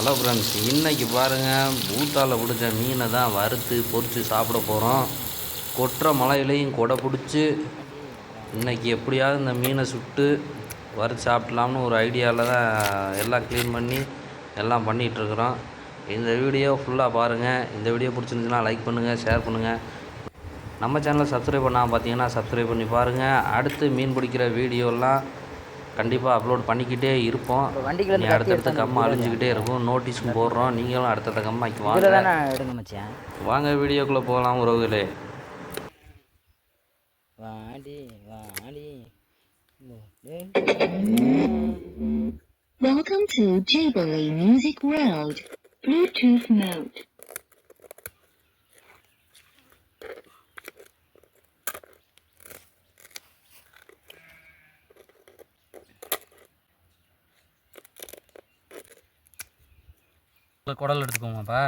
Hello friends இன்றைக்கி பாருங்கள் பூத்தாவில் பிடிச்ச மீனை தான் வறுத்து பொறித்து சாப்பிட போகிறோம் கொட்டுற மலையிலையும் கொடை பிடிச்சி இன்றைக்கி எப்படியாவது இந்த மீனை சுட்டு வறுத்து சாப்பிட்லாம்னு ஒரு ஐடியாவில் தான் எல்லாம் க்ளீன் பண்ணி எல்லாம் பண்ணிகிட்ருக்குறோம் இந்த வீடியோ ஃபுல்லாக பாருங்கள் இந்த வீடியோ பிடிச்சிருந்துச்சுன்னா லைக் பண்ணுங்கள் ஷேர் பண்ணுங்கள் நம்ம சேனலை சப்ஸ்கிரைப் பண்ணாமல் பார்த்தீங்கன்னா சப்ஸ்கிரைப் பண்ணி பாருங்கள் அடுத்து மீன் பிடிக்கிற வீடியோலாம் கண்டிப்பாக அப்லோட் பண்ணிக்கிட்டே இருப்போம். கத்தி அடுத்தடுத்த கம்மா அழிஞ்சுக்கிட்டே இருக்கும். நோட்டீஸும் போடுறோம். நீங்களும் அடுத்தடுத்த கம்மாய்க்கு இதில் வாங்க எடுங்க மச்சான். வாங்க வீடியோக்குள்ளே போகலாம் உறவுகளே. வாடி வாடி. Welcome to Jubilee Music World. Bluetooth mode. குடல் எடுத்துக்கோமாப்பா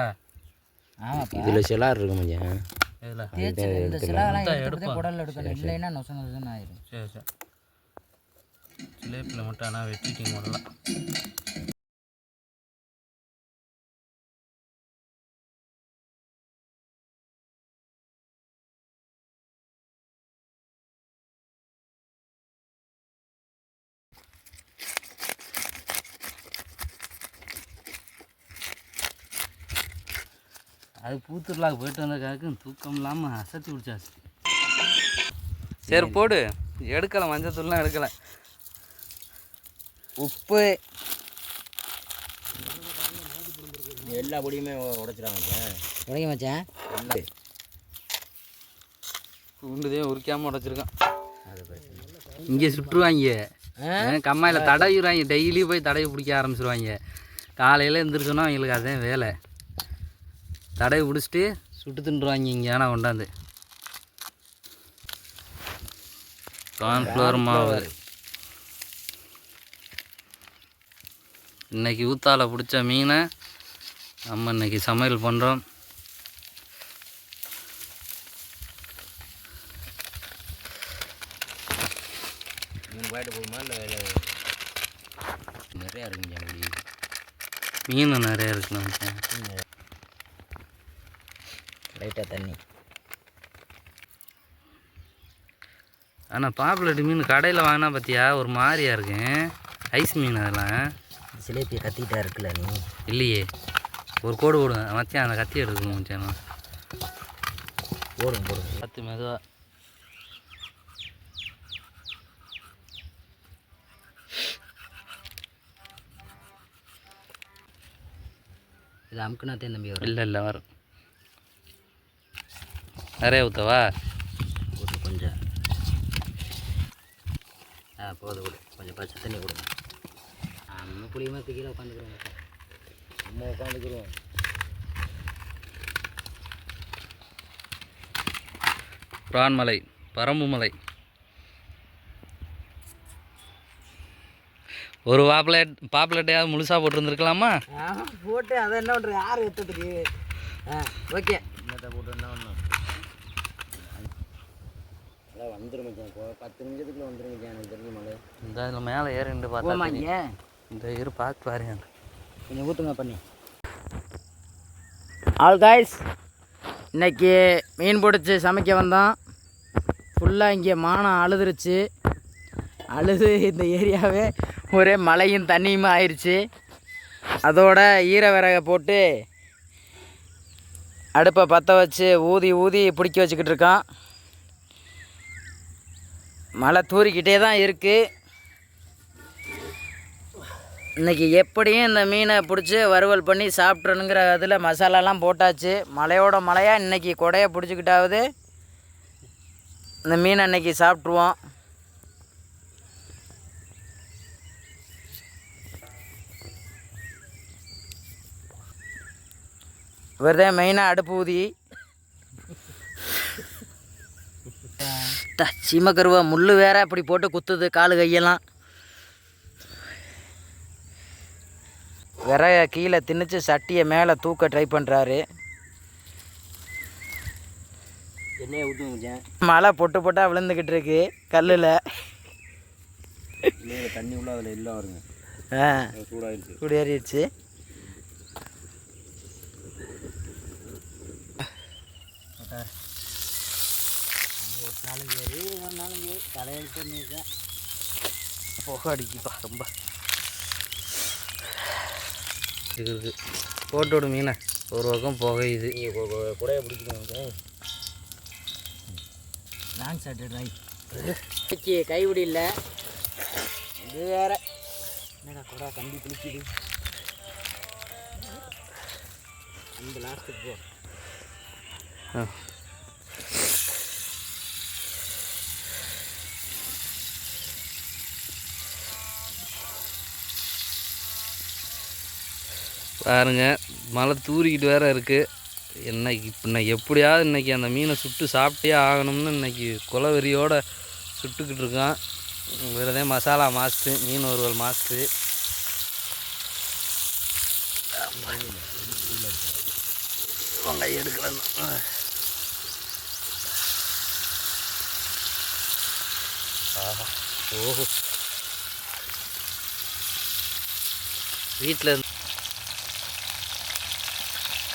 ஆமாப்பா இதில் சிலார் இருக்கு மச்சான். இதில். இந்த சிலாவெல்லாம் எடுப்பா. எடுத்துட்டு குடல் எடுக்கணும். இல்லைன்னா நொச நொசன்னு ஆயிரும். சரி சரி. ஜிலேபியில் மட்டும் ஆனால் வெட்டிட்டிங்க முதல்ல. அது பூத்துருலாக்கு போயிட்டு வந்ததுக்காக தூக்கம் இல்லாமல் அசத்தி பிடிச்சாச்சு சரி போடு. எடுக்கலை மஞ்சத்தூள்லாம் எடுக்கலை. உப்பு. எல்லா பொடியுமே உடைச்சிடாங்க உடைக்க மச்சான் பூண்டுதே உரிக்காமல் உடச்சிருக்கான். இங்கே சுட்டுருவாங்க கம்மாயில் தடவிடுவாங்க. டெய்லி போய் தடவி பிடிக்க ஆரம்பிச்சிருவாங்க. காலையில் எழுந்திரிச்சோன்னா அவங்களுக்கு அதான் வேலை. தடவி பிடிச்சிட்டு சுட்டு தின்றுவாங்க இங்கே ஆனால் கொண்டாந்து. கார்ன்ஃப்ளவர் மாவு. இன்னைக்கு ஊத்தால பிடிச்ச மீனை நம்ம இன்னைக்கு சமையல் பண்ணுறோம் நிறையா இருக்குங்க மீன் நிறைய இருக்குண்ணா லைட்டாக தண்ணி. ஆனால் பாப்புலர் மீன் கடையில் வாங்கினா பார்த்தியா ஒரு மாதிரியா இருக்கு. ஐஸ் மீன் அதெல்லாம். சிலேபியை கத்திக்கிட்டா இருக்குல்ல நீ? இல்லையே. ஒரு கோடு போடுவேன் மச்சான் அந்த கத்தி எடுக்கணும் மச்சான். போடுங்க போடுங்க. பார்த்து மெதுவாக இது அமுக்குனாத்தே தம்பி வரும். இல்லை இல்லை வரும். நிறைய ஊற்றவா போட்டு கொஞ்சம். ஆ போதும் கொடு கொஞ்சம் பச்சை தண்ணி கொடுங்க. நம்ம புளியமா கீழே உட்காந்துக்கிறோம் நம்ம உட்காந்துக்கிறோம் பிரான்மலை பரம்பு மலை ஒரு பாப்புலேட் பாப்புலேட்டையாவது முழுசாக போட்டிருந்துருக்கலாமா? போட்டு அதை என்ன பண்ணுறது யார் ஆ ஓகே. போட்டு என்ன பண்ணணும்? அதான் வந்துடும் மச்சான். போ பத்து நிமிஷத்துக்குள்ள வந்துடும் மச்சான் எனக்கு தெரிஞ்ச மலை இந்த இதில் மேலே ஏறிண்டு பார்த்தா. இங்கே. இந்த இரு பார்த்து பாருங்க கொஞ்சம் ஊற்றுங்க பண்ணி. ஆல் காய்ஸ் இன்னைக்கு மீன் பிடிச்சி சமைக்க வந்தோம். ஃபுல்லாக இங்கே மானம் அழுதுருச்சு. அழுது இந்த ஏரியாவே ஒரே மழையும் தண்ணியுமா ஆயிடுச்சு அதோட ஈர விறகை போட்டு அடுப்பை பற்ற வச்சு ஊதி ஊதி பிடிக்க வச்சுக்கிட்டு இருக்கோம். மழை தூறிக்கிட்டே தான் இருக்குது இன்றைக்கி எப்படியும் இந்த மீனை பிடிச்சி வறுவல் பண்ணி சாப்பிட்றணுங்கிற இதில் மசாலாலாம் போட்டாச்சு. மழையோட மழையாக இன்றைக்கி கொடையை பிடிச்சிக்கிட்டாவது இந்த மீனை இன்னைக்கு சாப்பிட்ருவோம் இவர்தான் மெயினாக அடுப்பு ஊதி. சீமக்கருவா முள் வேற இப்படி போட்டு குத்துது காலு கையெல்லாம். விறக கீழே திணிச்சு சட்டியை மேலே தூக்க ட்ரை பண்ணுறாரு எண்ணெயை ஊற்றுங்க மழை பொட்டு பொட்டாக விழுந்துக்கிட்டு இருக்கு கல்லில். இல்லை தண்ணி உள்ள அதில் எல்லாம் வருங்க ஆ. சூடாயிருச்சு. குடியேறிடுச்சு தலையெழுத்து இருக்கேன் புகை அடிக்குப்பா ரொம்ப. இருக்கு இருக்கு போட்டு விடு மீனை. ஒரு பக்கம் புகையுது. கூடைய பிடிக்கணும் நான் சாப்பிட்டு ரைட் இன்னைக்கு கைவிடி இல்லை. இது வேற. என்னடா கூட கம்பி குளிக்குது. இந்த லாஸ்ட்டுக்கு போ. பாருங்க மழை தூறிக்கிட்டு வேற இருக்கு. இன்னைக்கு இன்னைக்கு எப்படியாவது இன்னைக்கு அந்த மீனை சுட்டு சாப்பிட்டே ஆகணும்னு இன்னைக்கு குலவெறியோட சுட்டுக்கிட்டு இருக்கான். வேறதே மசாலா மாஸ்து மீன் வறுவல் மாஸ்து வெங்காயம் எடுக்கலாம் ஆஹா ஓஹோ. வீட்டில்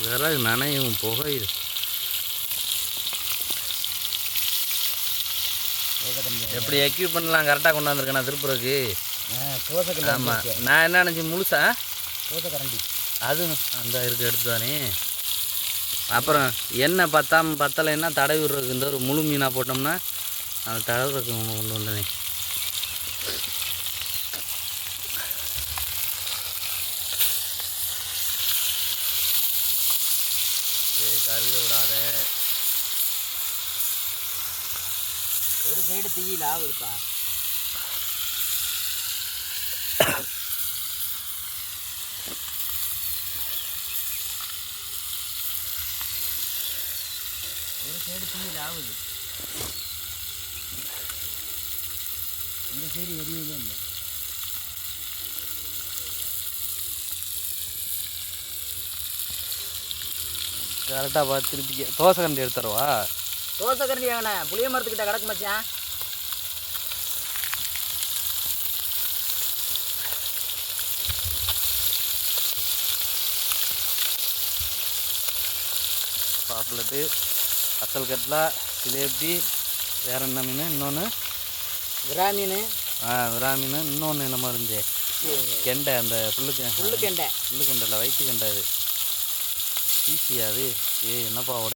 விறகு நனையும் புகையுது எப்படி எக்யூப்மெண்ட்லாம் கரெக்டாக கொண்டாந்துருக்கேன் திருப்பூருக்கு. தோசை ஆமாம் நான் என்ன நினச்சி முழுசா? தோசை கரண்டி அது அந்த இருக்கு எடுத்து தானே அப்புறம் எண்ணெய் பத்தாம பத்தலைன்னா தடவி விடுறதுக்கு இந்த ஒரு முழு மீனாக போட்டோம்னா அந்த தடவுறதுக்கு கொண்டு வந்தனே. ஏய் விடாத. ஒரு சைடு தீயில் இருப்பா ஒரு சைடு தீயில் ஆகுது இந்த சைடு எரியவே இல்லை. கரெக்டாக பார்த்து திருப்பி தோசை கண்டி எடுத்துறவா தோசை கரண்டி வாங்கினே புளிய மரத்துக்கிட்ட கிடக்கு மச்சான். பாப்புலட்டு அசல் கட்லா ஜிலேபி வேற என்ன மீன்? இன்னொன்று கிராமீன் ஆ விரா மீன் இன்னொன்று என்னமோ இருந்துச்சு கெண்டை அந்த புல்லு புல்லு கெண்டை. புல்லு கெண்டை இல்லை வயிற்று கெண்டை அது. ஈஸியாகவே ஏய் ஏ என்னப்பா